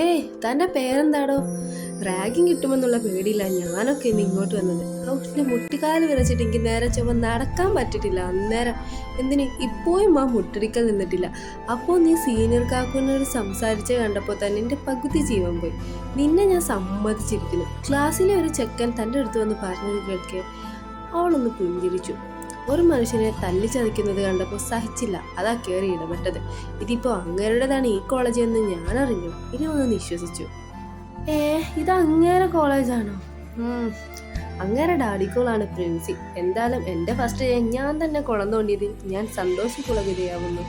ഹേ തന്റെ പേരെന്താടോ? റാഗിങ് കിട്ടുമെന്നുള്ള പേടിയില്ല ഞാനൊക്കെ ഇന്ന് ഇങ്ങോട്ട് വന്നത്. ഓ മുട്ടിക്കാൽ വിറച്ചിട്ട് എനിക്ക് നേരെ ചുമ നടക്കാൻ പറ്റിട്ടില്ല അന്നേരം. എന്തിന്? ഇപ്പോഴും ആ മുട്ടടിക്കൽ നിന്നിട്ടില്ല. അപ്പോൾ നീ സീനിയർ കാക്കുവിനോട് സംസാരിച്ച് കണ്ടപ്പോൾ തന്നെ എന്റെ പകുതി ജീവൻ പോയി. നിന്നെ ഞാൻ സമ്മതിച്ചിരിക്കുന്നു. ക്ലാസ്സിലെ ഒരു ചെക്കൻ തന്റെ അടുത്ത് വന്ന് പറഞ്ഞത് കേൾക്കെ. അവളൊന്ന് പുഞ്ചിരിച്ചു. ഒരു മനുഷ്യനെ തല്ലി ചതിക്കുന്നത് കണ്ടപ്പോൾ സഹിച്ചില്ല. അതാ കയറി ഇടപെട്ടത്. ഇതിപ്പോൾ അങ്ങേരുടേതാണ് ഈ കോളേജ് എന്ന് ഞാൻ അറിഞ്ഞു ഇനി ഒന്ന് വിശ്വസിച്ചു. ഏ ഇത് അങ്ങേരെ കോളേജാണോ ഉം, അങ്ങേരെ ഡാഡിക്കോളാണ് പ്രിൻസി. എന്തായാലും എന്റെ ഫസ്റ്റ് ഡേ ഞാൻ തന്നെ കുളം തോണ്ടിയതിൽ ഞാൻ സന്തോഷക്കുളകിതയാവുന്നു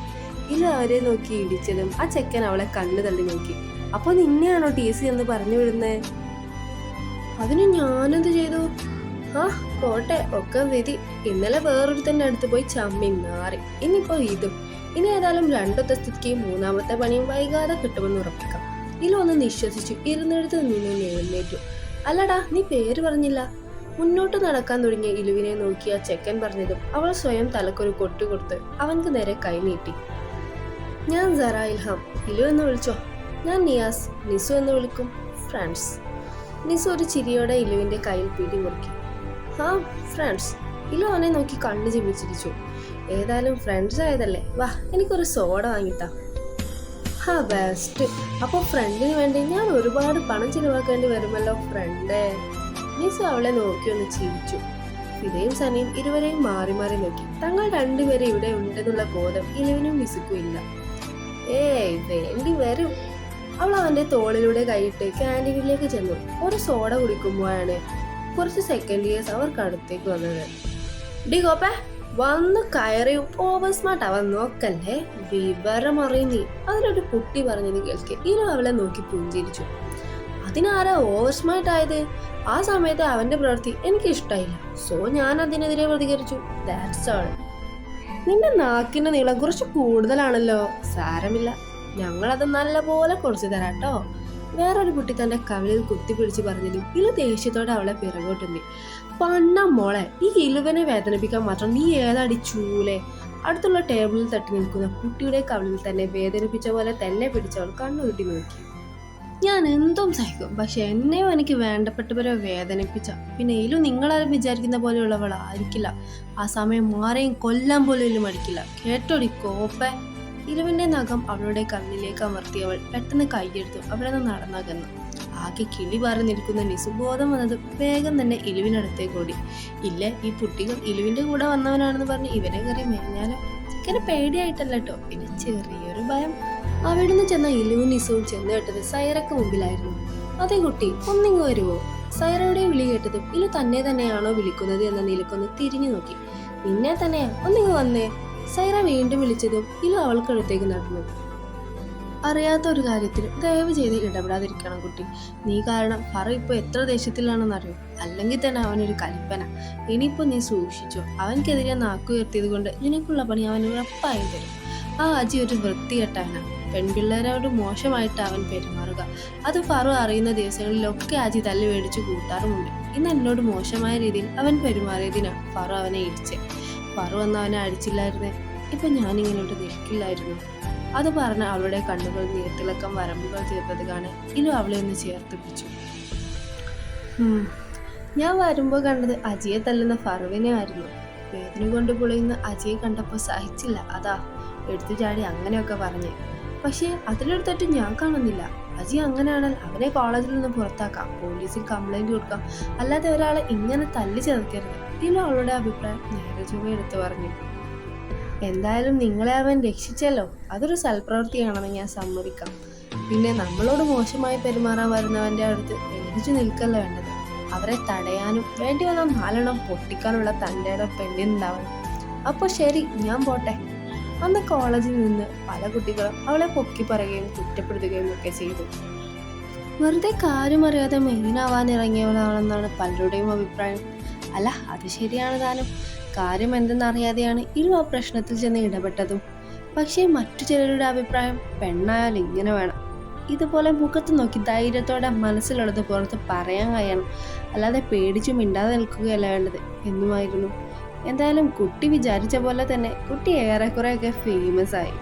ഇല്ല അവരെ നോക്കി ഇടിച്ചതും ആ ചെക്കൻ അവളെ കണ്ണു തള്ളി നോക്കി. അപ്പോൾ നിന്നെയാണോ ടി സി എന്ന് പറഞ്ഞു വിടുന്നേ? അതിന് ഞാനെന്ത് ചെയ്തു? ആ പോട്ടെ ഒക്കെ വിധി. ഇന്നലെ വേറൊരുത്തന്റെ അടുത്ത് പോയി ചമ്മി മാറി ഇനിയിപ്പോ ഇതും. ഇനി ഏതായാലും രണ്ടത്തെ സ്ഥിതിക്ക് മൂന്നാമത്തെ പണിയും വൈകാതെ കിട്ടുമെന്ന് ഉറപ്പിക്കാം. ഇതിലൊന്ന് നിശ്വസിച്ചു. ഇരുന്നിടത്ത് നിന്ന് എഴുന്നേറ്റു. അല്ലടാ നീ പേര് പറഞ്ഞില്ല. മുന്നോട്ട് നടക്കാൻ തുടങ്ങിയ ഇലുവിനെ നോക്കി ആ ചെക്കൻ പറഞ്ഞതും അവൾ സ്വയം തലക്കൊരു കൊട്ടു കൊടുത്ത് അവൻക്ക് നേരെ കൈനീട്ടി ഞാൻ സറ ഇൽഹാം. ഇലു എന്ന് വിളിച്ചോ? ഞാൻ നിയാസ്. നിസു എന്ന് വിളിക്കും. ഫ്രാൻസ്. നിസു ഒരു ചിരിയോടെ ഇലുവിന്റെ കയ്യിൽ പിടിമുറുക്കി. ആ ഫ്രണ്ട്സ് ഇല്ല അവനെ നോക്കി കണ്ണു ചിമ്മിച്ചിരിച്ചു. ഏതായാലും ഫ്രണ്ട്സ് ആയതല്ലേ? വാ എനിക്കൊരു സോഡ വാങ്ങിത്താ. ഹാ ബെസ്റ്റ് അപ്പോൾ ഫ്രണ്ടിന് വേണ്ടി ഞാൻ ഒരുപാട് പണം ചിലവാക്കേണ്ടി വരുമല്ലോ ഫ്രണ്ടേ നിസു അവളെ നോക്കി ഒന്ന് ചിരിച്ചു. ഫിദയും സനിയും ഇരുവരെയും മാറി മാറി നോക്കി. തങ്ങൾ രണ്ടുപേരും ഇവിടെ ഉണ്ടെന്നുള്ള ബോധം ഇലവിനും നിസുക്കും ഇല്ല. ഏയ് വേണ്ടി വരും. അവൾ അവന്റെ തോളിലൂടെ കൈയിട്ട് ക്യാന്റീനിലേക്ക് ചെന്നു. ഒരു സോഡ കുടിക്കുമ്പോഴാണ് കുറച്ച് സെക്കൻഡ് ഇയേഴ്സ് അവർക്ക് അടുത്തേക്ക് വന്നത്. ഡി ഗോപ്പേ വന്ന് കയറി ഓവർ സ്മാർട്ട് അവൻ നോക്കല്ലേ? വിവരം അറിയുന്നീ. അതിലൊരു കുട്ടി പറഞ്ഞത് കേൾക്കെ. ഇനി അവളെ നോക്കി പുഞ്ചിരിച്ചു. അതിനാരാ ഓവർ സ്മാർട്ട് ആയത്? ആ സമയത്ത് അവന്റെ പ്രവൃത്തി എനിക്ക് ഇഷ്ടമായില്ല സോ ഞാൻ അതിനെതിരെ പ്രതികരിച്ചു. ദാറ്റ്സ് ഓൾ നിന്റെ നാക്കിന്റെ നീളം കുറച്ച് കൂടുതലാണല്ലോ. സാരമില്ല. ഞങ്ങളത് നല്ല പോലെ കുറച്ച് തരാട്ടോ വേറൊരു കുട്ടി തന്റെ കവിളിൽ കുത്തിപ്പിടിച്ച് പറഞ്ഞതും ഇല ദേഷ്യത്തോടെ അവളെ പിറകോട്ടുന്നി പണ്ണ മോളെ ഈ ഇലുവനെ വേദനിപ്പിക്കാൻ മാത്രം നീ ഏതാടി ചൂലെ? അടുത്തുള്ള ടേബിളിൽ തട്ടി നിൽക്കുന്ന കുട്ടിയുടെ കവിളിൽ തന്നെ വേദനിപ്പിച്ച പോലെ തന്നെ പിടിച്ചവൾ കണ്ണുരുട്ടി നോക്കി. ഞാൻ എന്തും സഹിക്കും പക്ഷെ എന്നെയോ എനിക്ക് വേണ്ടപ്പെട്ടവരെ വേദനിപ്പിച്ച. പിന്നെ ഇലു നിങ്ങളാരും വിചാരിക്കുന്ന പോലെയുള്ളവൾ ആയിരിക്കില്ല ആ സമയം മാറേയും കൊല്ലാൻ പോലും ഇലും അടിക്കില്ല കേട്ടോടി കോപ്പ ഇലുവിന്റെ നഖം അവളുടെ കണ്ണിലേക്ക് അമർത്തിയവൾ പെട്ടെന്ന് കൈയെടുത്തു. അവിടെ നിന്ന് നടന്നകന്നു. ആകെ കിളി പാറി നിൽക്കുന്ന നിസുബോധം വന്നത് വേഗം തന്നെ ഇലുവിനടുത്തേക്ക് ഓടി. ഇല്ല ഈ കുട്ടികൾ ഇലുവിന്റെ കൂടെ വന്നവനാണെന്ന് പറഞ്ഞ് ഇവരെ കയറി മേഞ്ഞാലോ? ചിക്കന് പേടിയായിട്ടല്ല കേട്ടോ പിന്നെ ചെറിയൊരു ഭയം. അവിടുന്ന് ചെന്ന ഇലുവും നിസുവും ചെന്ന് കേട്ടത് സൈറക്ക് മുമ്പിലായിരുന്നു. അതെ കുട്ടി ഒന്നിങ്ങ് വരുമോ സൈറയുടെ വിളി കേട്ടതും ഇലു തന്നെ തന്നെയാണോ വിളിക്കുന്നത് എന്ന നിലക്കൊന്ന് തിരിഞ്ഞു നോക്കി. നിന്നെ തന്നെയാ? ഒന്നിങ്ങ് വന്നേ. സൈറ വീണ്ടും വിളിച്ചതും ഇലു അവൾക്കടുത്തേക്ക് നടന്നു. അറിയാത്ത ഒരു കാര്യത്തിൽ ദയവ് ചെയ്ത് ഇടപെടാതിരിക്കണം കുട്ടി. നീ കാരണം ഫറ ഇപ്പോൾ എത്ര ദേഷ്യത്തിലാണെന്നറിയോ? അല്ലെങ്കിൽ തന്നെ അവനൊരു കലിപ്പന. ഇനിയിപ്പോൾ നീ സൂക്ഷിച്ചോ. അവൻക്കെതിരെ നാക്കുയർത്തിയത് കൊണ്ട് നിനക്കുള്ള പണി അവൻ ഉറപ്പായി തരും. ആ അജി ഒരു വൃത്തികെട്ടവനാണ് പെൺപിള്ളേരോട് മോശമായിട്ട് അവൻ പെരുമാറുക. അത് ഫറു അറിയുന്ന ദിവസങ്ങളിലൊക്കെ അജി തല്ലി മേടിച്ച് കൂട്ടാറുമുണ്ട്. ഇന്ന് എന്നോട് മോശമായ രീതിയിൽ അവൻ പെരുമാറിയതിനാണ് ഫറു അവനെ ഇടിച്ച് ഫറു വന്ന് അവനെ അടിച്ചില്ലായിരുന്നേ? ഇപ്പൊ ഞാനിങ്ങനോട്ട് നിൽക്കില്ലായിരുന്നു. അത് പറഞ്ഞ് അവളുടെ കണ്ണുകൾ നീർത്തിളക്കം വരമ്പുകൾ തീർത്തത് കാണാൻ ഇനി അവളെ ഒന്ന് ചേർത്ത് പിടിച്ചു ഞാൻ വരുമ്പോൾ കണ്ടത് അജിയെ തല്ലുന്ന ഫറുവിനെ ആയിരുന്നു വേദന കൊണ്ട് പൊളിയുന്ന അജിയെ കണ്ടപ്പോൾ സഹിച്ചില്ല. അതാ എടുത്തു ചാടി അങ്ങനെയൊക്കെ പറഞ്ഞ്. പക്ഷേ അതിലൊരു തെറ്റ് ഞാൻ കാണുന്നില്ല. അജി അങ്ങനെയാണെങ്കിൽ അവനെ കോളേജിൽ നിന്ന് പുറത്താക്കാം. പോലീസിൽ കംപ്ലൈന്റ് കൊടുക്കാം. അല്ലാതെ ഒരാളെ ഇങ്ങനെ തല്ലി ചേർക്കരുത്. ഇലു അവളുടെ അഭിപ്രായം നേരെ ചുമ എടുത്തു പറഞ്ഞു. എന്തായാലും നിങ്ങളെ അവൻ രക്ഷിച്ചല്ലോ. അതൊരു സൽപ്രവൃത്തിയാണെന്ന് ഞാൻ സമ്മതിക്കാം. പിന്നെ നമ്മളോട് മോശമായി പെരുമാറാൻ വരുന്നവന്റെ അടുത്ത് എഴുതിച്ചു നിൽക്കല്ല വേണ്ടത്. അവരെ തടയാനും വേണ്ടി വന്ന നാലെണ്ണം പൊട്ടിക്കാനുള്ള തന്റെ പെണ്ണിനുണ്ടാവണം. അപ്പോൾ ശരി ഞാൻ പോട്ടെ. അന്ന് കോളേജിൽ നിന്ന് പല കുട്ടികളും അവളെ പൊക്കി പറയുകയും കുറ്റപ്പെടുത്തുകയും ഒക്കെ ചെയ്തു. വെറുതെ കാര്യം അറിയാതെ മെയിനാവാൻ ഇറങ്ങിയവളാണെന്നാണ് പലരുടെയും അഭിപ്രായം. അല്ല അത് ശരിയാണ് താനും. കാര്യം എന്തെന്നറിയാതെയാണ് ഇരു ആ പ്രശ്നത്തിൽ ചെന്ന് ഇടപെട്ടതും. പക്ഷേ മറ്റു ചിലരുടെ അഭിപ്രായം പെണ്ണായാൽ ഇങ്ങനെ വേണം. ഇതുപോലെ മുഖത്ത് നോക്കി ധൈര്യത്തോടെ മനസ്സിലുള്ളത് പുറത്ത് പറയാൻ കഴിയണം. അല്ലാതെ പേടിച്ചു മിണ്ടാതെ നിൽക്കുകയല്ല വേണ്ടത് എന്നുമായിരുന്നു. എന്തായാലും കുട്ടി വിചാരിച്ച പോലെ തന്നെ കുട്ടി ഏറെക്കുറെയൊക്കെ ഫേമസ് ആയി.